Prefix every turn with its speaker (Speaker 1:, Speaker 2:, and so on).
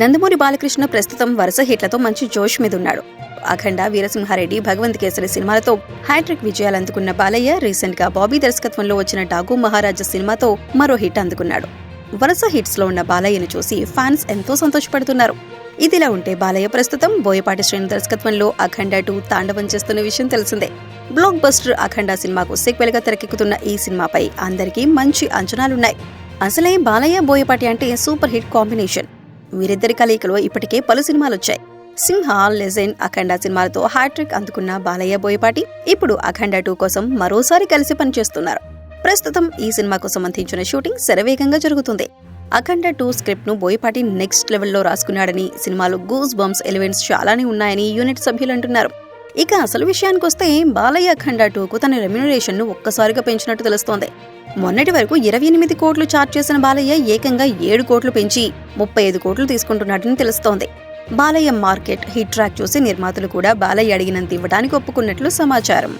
Speaker 1: నందమూరి బాలకృష్ణ ప్రస్తుతం వరుస హిట్లతో మంచి జోష్ మీద ఉన్నాడు అఖండ వీరసింహారెడ్డి భగవంత్ కేసరి సినిమాలతో హ్యాట్రిక్ విజయాలు అందుకున్న బాలయ్య రీసెంట్గా బాబీ దర్శకత్వంలో వచ్చిన డాగు మహారాజా సినిమాతో మరో హిట్ అందుకున్నాడు. వరుస హిట్స్లో ఉన్న బాలయ్యను చూసి ఫ్యాన్స్ ఎంతో సంతోషపడుతున్నారు. ఇదిలా ఉంటే బాలయ్య ప్రస్తుతం బోయపాటి శ్రేణి దర్శకత్వంలో అఖండ టూ తాండవం చేస్తున్న విషయం తెలిసిందే. బ్లాక్ బస్టర్ అఖండ సినిమాకు సీక్వెల్గా తెరకెక్కుతున్న ఈ సినిమాపై అందరికీ మంచి అంచనాలున్నాయి. అసలే బాలయ్య బోయపాటి అంటే సూపర్ హిట్ కాంబినేషన్. వీరిద్దరి కలయికలో ఇప్పటికే పలు సినిమాలు వచ్చాయి సింహ లెజెండ్ అఖండ సినిమాలతో హ్యాట్రిక్ అందుకున్న బాలయ్య బోయపాటి ఇప్పుడు అఖండ టూ కోసం మరోసారి కలిసి పనిచేస్తున్నారు. ప్రస్తుతం ఈ సినిమాకు సంబంధించిన షూటింగ్ శరవేగంగా జరుగుతుంది. అఖండ టూ స్క్రిప్ట్ను బోయపాటి నెక్స్ట్ లెవెల్లో రాసుకున్నాడని సినిమాలో గూస్ బంప్స్ ఎలిమెంట్స్ చాలానే ఉన్నాయని యూనిట్ సభ్యులు అంటున్నారు. ఇక అసలు విషయానికి వస్తే బాలయ్య అఖండ టూకు తన రెమ్యునరేషన్ను ఒక్కసారిగా పెంచినట్టు తెలుస్తోంది. మొన్నటి వరకు ఇరవై ఎనిమిది కోట్లు చార్జ్ చేసిన బాలయ్య ఏకంగా ఏడు కోట్లు పెంచి ముప్పై ఐదు కోట్లు తీసుకుంటున్నాడని తెలుస్తోంది. బాలయ్య మార్కెట్ హిట్ ట్రాక్ చూసి నిర్మాతలు కూడా బాలయ్య అడిగినంత ఇవ్వడానికి ఒప్పుకున్నట్లు సమాచారం.